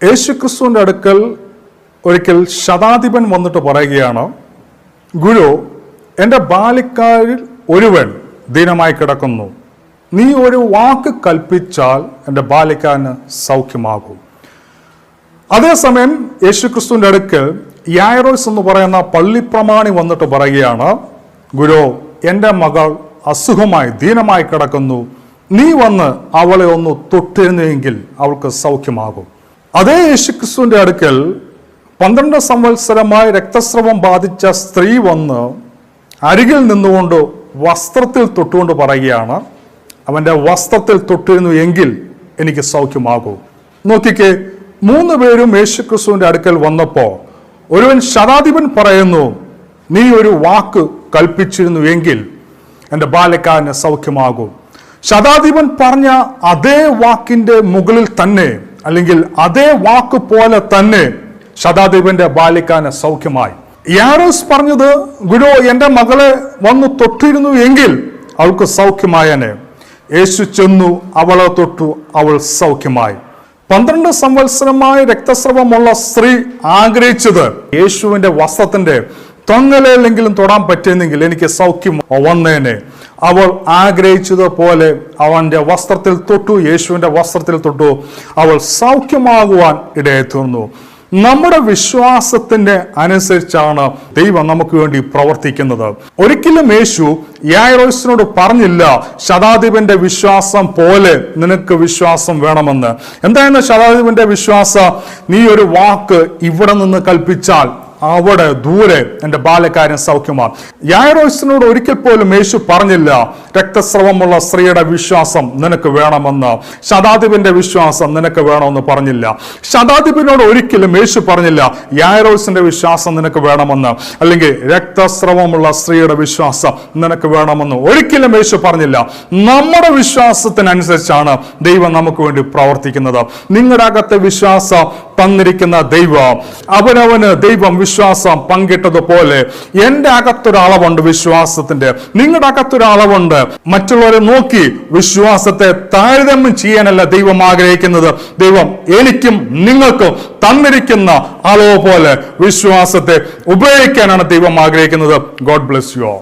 യേശുക്രിസ്തുവിന്റെ അടുക്കൽ ഒരിക്കൽ ശതാധിപൻ വന്നിട്ട് പറയുകയാണ് ഗുരു എന്റെ ബാലിക്കാരിൽ ഒരുവൻ ദീനമായി കിടക്കുന്നു. നീ ഒരു വാക്ക് കൽപ്പിച്ചാൽ എന്റെ ബാലിക്കാരന് സൗഖ്യമാകും. അതേസമയം യേശുക്രിസ്തുവിന്റെ അടുക്കൽ യായറോസ് എന്ന് പറയുന്ന പള്ളിപ്രമാണി വന്നിട്ട് പറയുകയാണ് ഗുരു എന്റെ മകൾ അസുഖമായി ദീനമായി കിടക്കുന്നു. നീ വന്ന് അവളെ ഒന്ന് തൊട്ടിരുന്നെങ്കിൽ അവൾക്ക് സൗഖ്യമാകും. അതേ യേശുക്രിസ്തുവിന്റെ അടുക്കൽ പന്ത്രണ്ട് സംവത്സരമായി രക്തസ്രവം ബാധിച്ച സ്ത്രീ വന്ന് അരികിൽ നിന്നുകൊണ്ട് വസ്ത്രത്തിൽ തൊട്ടുകൊണ്ട് പറയുകയാണ് അവന്റെ വസ്ത്രത്തിൽ തൊട്ടിരുന്നു എങ്കിൽ എനിക്ക് സൗഖ്യമാകൂ. നോക്കിക്കേ മൂന്ന് പേരും യേശുക്രിസ്തുവിന്റെ അടുക്കൽ വന്നപ്പോൾ ഒരുവൻ ശതാധിപൻ പറയുന്നു നീ ഒരു വാക്ക് കൽപ്പിച്ചിരുന്നു എങ്കിൽ എന്റെ ബാലക്കാരന് സൗഖ്യമാകും. ശതാധിപൻ പറഞ്ഞ അതേ വാക്കിന്റെ മുകളിൽ തന്നെ അല്ലെങ്കിൽ അതേ വാക്ക് പോലെ തന്നെ ശതാദേവന്റെ ബാലിക്കാന് സൗഖ്യമായി. യാരോസ് പറഞ്ഞത് ഗുരു എന്റെ മകളെ വന്നു തൊട്ടിരുന്നു എങ്കിൽ അവൾക്ക് സൗഖ്യമായനെ. യേശു ചെന്നു അവളെ തൊട്ടു അവൾ സൗഖ്യമായി. പന്ത്രണ്ട് സംവത്സരമായി രക്തസ്രവമുള്ള സ്ത്രീ ആഗ്രഹിച്ചത് യേശുവിന്റെ വസ്ത്രത്തിന്റെ തൊങ്ങലെങ്കിലും തൊടാൻ പറ്റുന്നെങ്കിൽ എനിക്ക് സൗഖ്യം വന്നേനെ. അവൾ ആഗ്രഹിച്ചതുപോലെ അവന്റെ വസ്ത്രത്തിൽ തൊട്ടു യേശുവിന്റെ വസ്ത്രത്തിൽ തൊട്ടു. അവൾ സൗഖ്യമാകുവാൻ ഇടയെ തീർന്നു നമ്മുടെ വിശ്വാസത്തിന്റെ അനുസരിച്ചാണ് ദൈവം നമുക്ക് വേണ്ടി പ്രവർത്തിക്കുന്നത്. ഒരിക്കലും യേശു യായറോസിനോട് പറഞ്ഞില്ല ശതാധിപന്റെ വിശ്വാസം പോലെ നിനക്ക് വിശ്വാസം വേണമെന്ന്. എന്തായിരുന്നു ശതാധിപന്റെ വിശ്വാസം? നീ ഒരു വാക്ക് ഇവിടെ നിന്ന് കൽപ്പിച്ചാൽ അവിടെ ദൂരെ എന്റെ ബാലക്കാരൻ സൗഖ്യമാ യായറോസിനോട് ഒരിക്കൽ പോലും യേശു പറഞ്ഞില്ല രക്തസ്രവമുള്ള സ്ത്രീയുടെ വിശ്വാസം നിനക്ക് വേണമെന്ന്. ശതാധിപന്റെ വിശ്വാസം നിനക്ക് വേണമെന്ന് പറഞ്ഞില്ല. ശതാധിപനോട് ഒരിക്കലും യേശു പറഞ്ഞില്ല യായറോസിന്റെ വിശ്വാസം നിനക്ക് വേണമെന്ന്. അല്ലെങ്കിൽ രക്തസ്രവമുള്ള സ്ത്രീയുടെ വിശ്വാസം നിനക്ക് വേണമെന്ന്. ഒരിക്കലും യേശു പറഞ്ഞില്ല. നമ്മുടെ വിശ്വാസത്തിനനുസരിച്ചാണ് ദൈവം നമുക്ക് വേണ്ടി പ്രവർത്തിക്കുന്നത്. നിങ്ങളുടെ അകത്തെ വിശ്വാസം തന്നിരിക്കുന്ന ദൈവം അവനവന് ദൈവം വിശ്വാസം പങ്കിട്ടതുപോലെ എന്റെ അകത്തൊരളവുണ്ട് വിശ്വാസത്തിന്റെ നിങ്ങളുടെ അകത്തൊരളവുണ്ട് മറ്റുള്ളവരെ നോക്കി വിശ്വാസത്തെ താരതമ്യം ചെയ്യാനല്ല ദൈവം ആഗ്രഹിക്കുന്നത്. ദൈവം എനിക്കും നിങ്ങൾക്കും തന്നിരിക്കുന്ന അളവ് പോലെ വിശ്വാസത്തെ ഉപയോഗിക്കാനാണ് ദൈവം ആഗ്രഹിക്കുന്നത്. God bless you